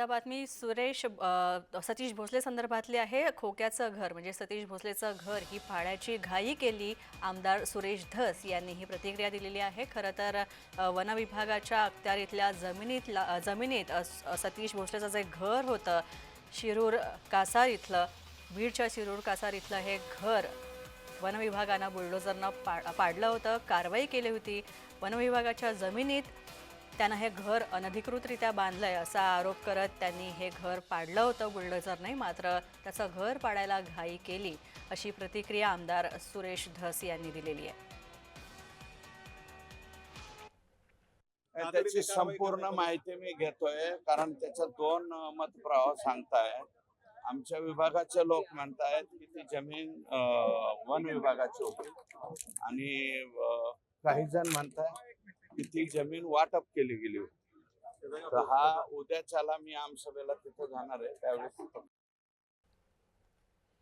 आता बातमी सुरेश सतीश भोसले संदर्भातली आहे. खोक्याचं घर म्हणजे सतीश भोसलेचं घर ही पाण्याची घाई केली. आमदार सुरेश धस यांनी ही प्रतिक्रिया दिलेली आहे. खरं तर वनविभागाच्या अखत्यारीतल्या जमिनीतला जमिनीत सतीश भोसलेचं जे घर होतं शिरूर कासार इथलं बीडच्या शिरूर कासार इथलं हे घर वनविभागानं बुलडोझरनं पा पाडलं होतं. कारवाई केली होती. वनविभागाच्या जमिनीत त्यानं हे घर अनधिकृतरित्या बांधलंय असा आरोप करत त्यांनी हे घर पाडलं होतं बुलडोझरने मात्र त्याचं घर पाडायला घाई केली अशी प्रतिक्रिया आमदार सुरेश धस यांनी दिलेली आहे. त्याची संपूर्ण माहिती मी घेतोय कारण त्याच्यात दोन अं, मतप्रवाह सांगतायत. आमच्या विभागाचे लोक म्हणतायत की ती जमीन वन विभागाची होती. आणि काही जण म्हणतायत तिथली जमीन वाटप केली गेली होती. तर हा उद्याच्याला मी आमसभेला तिथं जाणार आहे त्यावेळेस